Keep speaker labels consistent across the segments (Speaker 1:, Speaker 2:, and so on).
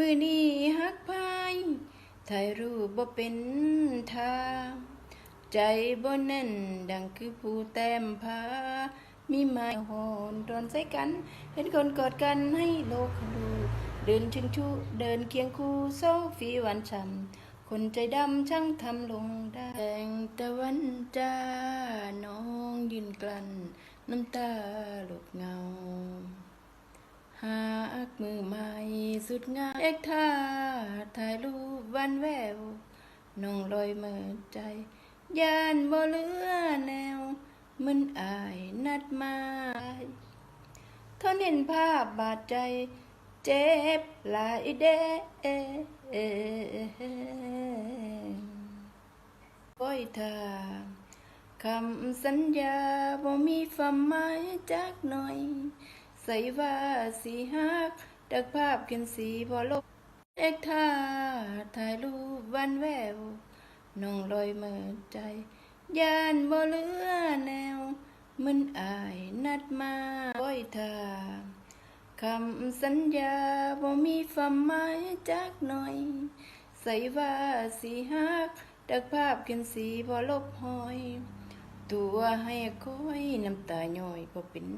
Speaker 1: มือนี้ฮักพายถ่ายรูปบ่เป็นทางใจบ่แน่นดังคือผู้แต้มพามีไม้หอนตอนใส่กัน เห็นคนกอดกันให้โลกดูเดินถึงชูเดินเคียงคู่โซฟีหวันช่ำคนใจดำช่างทำลงได้แสงตะวันจ้าน้องยืนกลั้นน้ำตาหลบเงา หากมือใหม่สุดงามเอกท่าถ่ายรูปวันแววน้องลอยเมื่อใจยานบ่เลือแนว มันอายนัดมาทนเห็นภาพบาดใจ เจ็บหลายเด้ก้อยทาคำสัญญาบ่มีความหมายจักหน่อย ใส่ว่าสีฮักดักภาพเขียนสีบ่ลบเอกท่าถ่ายรูปวันแววน้องลอยเมื่อใจยานบ่เหลือแนว มันอายนัดมาก้อยทาคำสัญญาบ่มีความหมายจักหน่อย ใส่ว่าสีฮักดักภาพเขียนสีบ่ลบหอย ตัวให้คอยน้ำตาย่อยบ่เป็น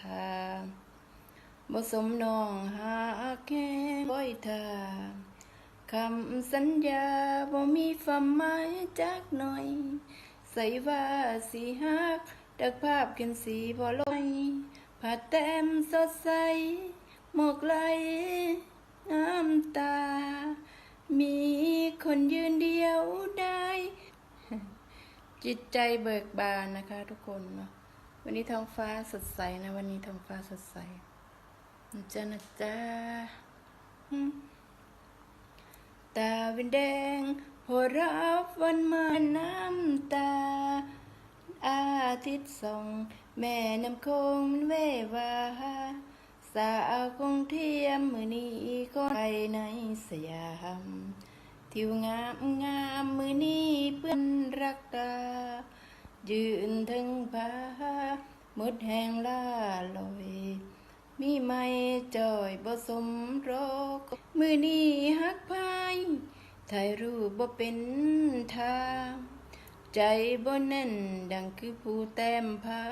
Speaker 1: ทางบ่สมน้องหาแค่ก้อยทาคำสัญญาบ่มีความหมายจักหน่อย ใส่ว่าสีฮักดักภาพเขียนสีบ่ลอยผ้าแต้มสดใสหมอกไหลน้ำตา มีคนยืนเดียวได้ จิตใจเบิกบานนะคะทุกคนเนาะวันนี้ท้องฟ้าสดใสนะ วันนี้ท้องฟ้าสดใสนะจ๊ะนะจ๊ะตาเป็นแดงโหรับวันมาน้ำตา อาทิตย์ส่องแม่น้ำคงมันเววาสาวคงเทียมมือนี้ก็ไปในสยาม ทิวงามงามมือนี้เปื้อนรักตา ยืนถึงผาหมดแหงล่าลอย มีไม่จอยบ่สมรก มือนี้ฮักพายถ่ายรูปบ่เป็นทาใจบ่แน่นดังคือผู้แต้มพา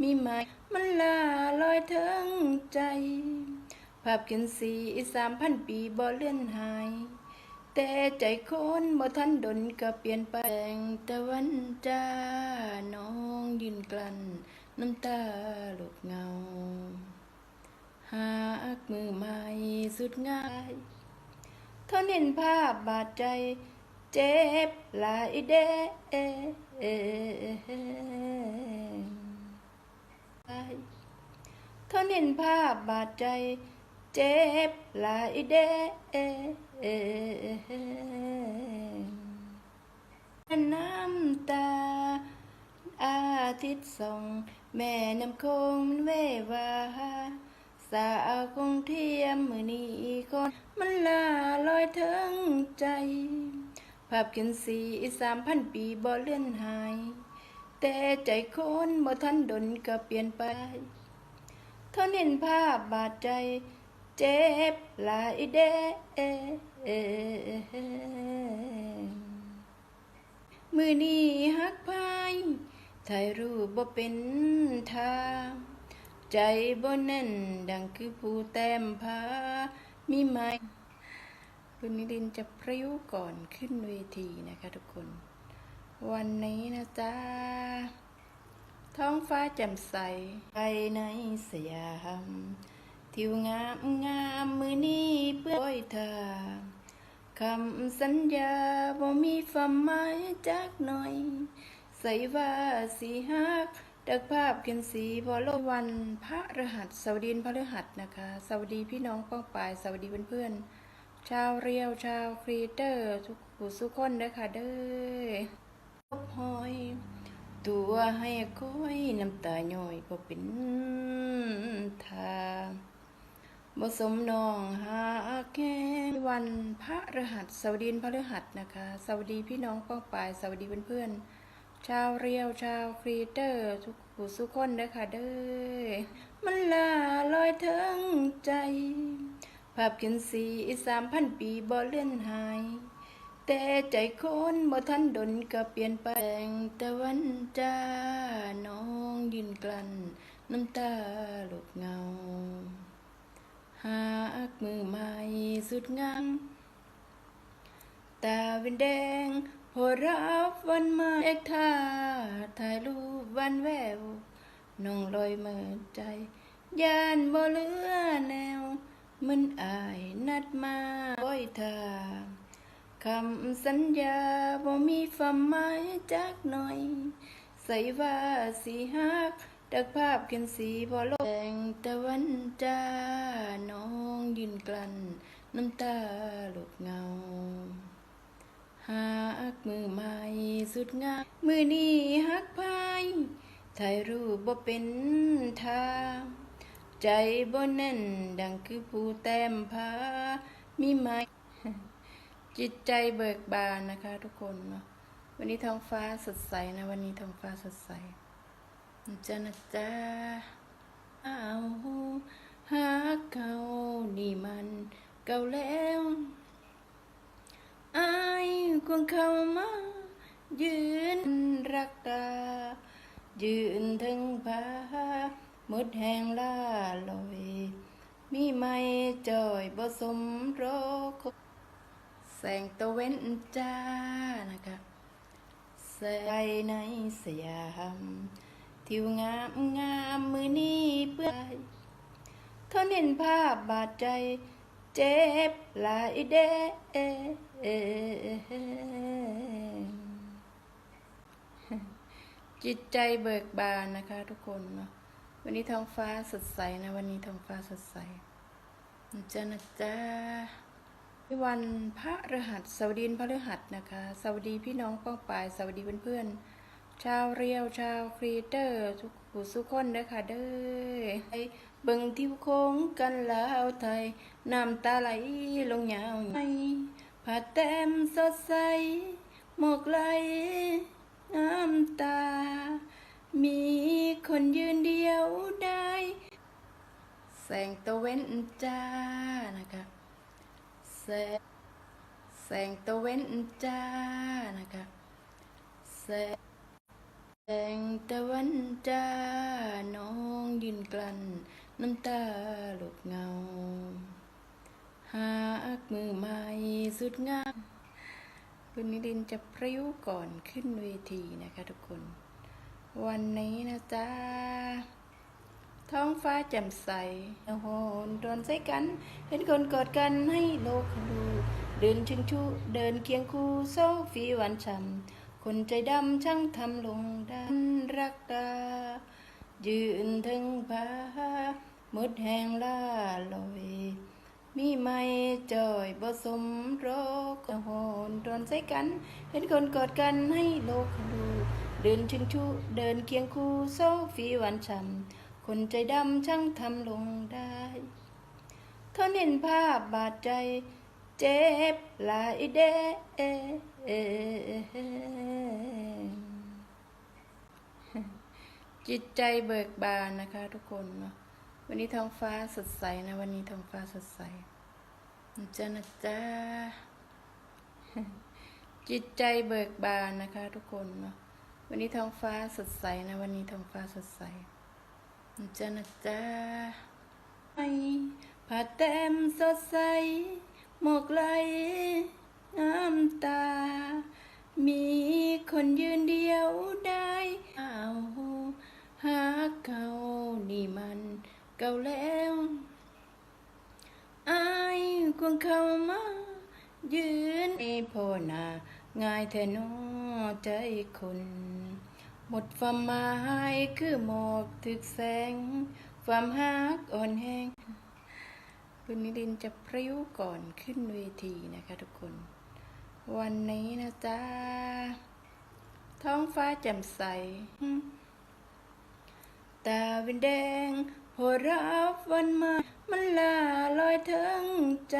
Speaker 1: มีไม้มันลาลอยเทิงใจ ภาพเขียนสีสามพันปีบ่เลื่อนหาย แต่ใจคนบ่ทันดนก็เปลี่ยนไปแสงตะวันจ้าน้องยืนกลั้นน้ำตาหลบเงา หากมือใหม่สุดง่ายทนเห็นภาพบาดใจเจ็บหลายเด้ทนเห็นภาพบาดใจเจ็บหลายเด้ น้ำตา อาทิตย์ส่องแม่น้ำคงมันเววาสาวคงเทียมมือนี้คนมันลาลอยเทิงใจ ภาพเขียนสีสามพันปีบ่เลื่อนหาย แต่ใจคนบ่ทันดนก็เปลี่ยนไปทนเห็นภาพบาดใจ เจ็บหลายเด้ มือนี้ฮักพายถ่ายรูปบ่เป็นทาใจบ่แน่นดังคือผู้แต้มพามีไม้คุณนิรินทร์จะพริ้วก่อนขึ้นเวทีนะคะทุกคน วันนี้นะจ๊ะ ท้องฟ้าแจ่มใสไปในสยามทิวงามงามมือนี้เปื้อนโอยทา คำสัญญาบ่มีความหมายจักหน่อย ใส่ว่าสีฮักดักภาพเขียนสีบอลวันพระรหัสสวัสดีพระรหัสนะคะ สวัสดีพี่น้องป้องปาย สวัสดีเพื่อนๆ ชาวเรียวชาวครีเตอร์ ทุกผู้สุกคนนะคะเด้อพบหอย ตัวให้คอยน้ำตาย่อยบ่เป็นทาง บสมนองหาแค่วันพระรหัสสวัสดีพระรหัสนะคะ สวัสดีพี่น้องป้องปาย สวัสดีเพื่อนๆ ชาวเรียวชาวครีเตอร์ทุกผู้สุกคนนะคะเด้อมันลาลอยเทิงใจ ภาพกินสีสามพันปีบ่เลื่อนหาย แต่ใจคนบ่ทันดนก็เปลี่ยนแปลงแต่วันจ้าน้องยืนกลั้นน้ำตาหลบเงา หากมือใหม่สุดงามตาเป็นแดงโหรับวันมาเอกท่าถ่ายรูปวันแววน้องลอยเมื่อใจยานบ่เหลือแนว มันอายนัดมาบ่อยทาคำสัญญาบ่มีความหมายจักหน่อย ใส่ว่าสีฮัก ดักภาพเขียนสีบ่ลบแดงตะวันจ้า น้องยืนกลั้น น้ำตาหลบเงา หากมือใหม่สุดงามมือนี้ฮักพายถ่ายรูปบ่เป็นทาใจบ่แน่นดังคือผู้แต้มพามีไหมจิตใจเบิกบานนะคะทุกคนเนาะวันนี้ท้องฟ้าสดใสนะ วันนี้ท้องฟ้าสดใส จะนะจ๊ะอ้าหาเขานี่มันเก่าแล้วอายควงเขามายืนรักตา ยืนถึงผาหมดแห่งล่าลอย มีไม่จอยบ่สมรคแสงตะเว้นจ้านะคะแสงในสยาม ทิวงามงามมือนี้เปื่อยทนเห็นภาพบาดใจ เจ็บหลายเด้จิตใจเบิกบานนะคะทุกคนเนาะวันนี้ท้องฟ้าสดใสนะ วันนี้ท้องฟ้าสดใสนะจ๊ะนะจ๊ะวันพระฤหัสสวัสดีนพระฤหัสนะคะ สวัสดีพี่น้องป้องปาย สวัสดีเพื่อนๆ ชาวเรียวชาวครีเตอร์ทุกผู้สุคนเด้อค่ะเด้อให้เบิ่งทิวโค้งกันลาวไทยน้ำตาไหลลงยาวไหผ้าแต้มสดใสหมอกไหลน้ำตา มีคนยืนเดียวได้ แสงตะเว้นจ้านะคะแสงแสงตะเว้นจ้านะคะแสง แสงตะวันจ้า น้องยืนกลั้นน้ำตาหลบเงา หากมือใหม่สุดงามคุณนิรินจะพริ้วก่อนขึ้นเวทีนะคะทุกคน วันนี้นะจ๊ะ ท้องฟ้าแจ่มใสโอ้โหโดนใส่กัน เห็นคนกอดกันให้โลกดู เดินชิงชู เดินเคียงคู่โซฟีหวันช่ำ คนใจดำช่างทำลงดันรักตา ยืนถึงผาหมดแหงล่าลอย มีไม่จอยบ่สมรกโอ้โหโดนใส่กัน เห็นคนกอดกันให้โลกดูเดินชิงชูเดินเคียงคู่โซฟีหวันช่ำคนใจดำช่างทำลงได้ทนเห็นภาพบาดใจ เจ็บหลายเด้จิตใจเบิกบานนะคะทุกคนเนาะวันนี้ท้องฟ้าสดใสนะ วันนี้ท้องฟ้าสดใสจ๊ะนะจ๊ะจิตใจเบิกบานนะคะ ทุกคนเนาะวันนี้ท้องฟ้าสดใสนะ วันนี้ท้องฟ้าสดใสจ๊ะนะจ๊ะไอผ้าแต้มสดใส หมอกไหลน้ำตา มีคนยืนเดียวได้อ้าหากเขานี่มันเก่าแล้วอายควงเข้ามา ยืนในโพนา ง่ายแทนอใจคนหมดความหมายคือหมอกถึกแสง ความฮักอ่อนแห้ง คุณนิรินจะพริ้วก่อนขึ้นเวทีนะคะทุกคน วันนี้นะจ๊ะ ท้องฟ้าแจ่มใส ตาเป็นแดงโหรับวันมา มันลาลอยเทิงใจ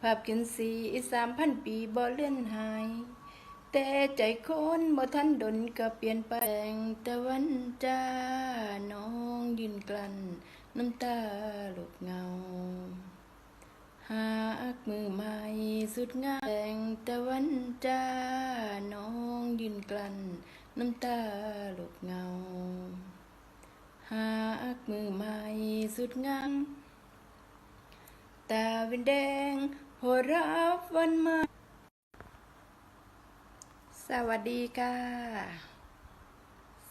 Speaker 1: ภาพเขียนสีสามพันปีบ่เลื่อนหาย แต่ใจคนบ่ทันดนก็เปลี่ยนแปลงตะวันจ้าน้องยืนกลั้น น้ำตาหลบเงา หากมือใหม่สุดงามแสงตะวันจ้าน้องยืนกลั้นน้ำตาหลบเงา หากมือใหม่สุดงามตาเป็นแดงโหรับวันมา สวัสดีค่ะ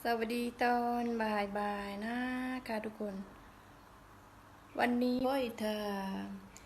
Speaker 1: สวัสดีตอนบ่ายๆนะค่ะทุกคน วันนี้พ่อยเธอ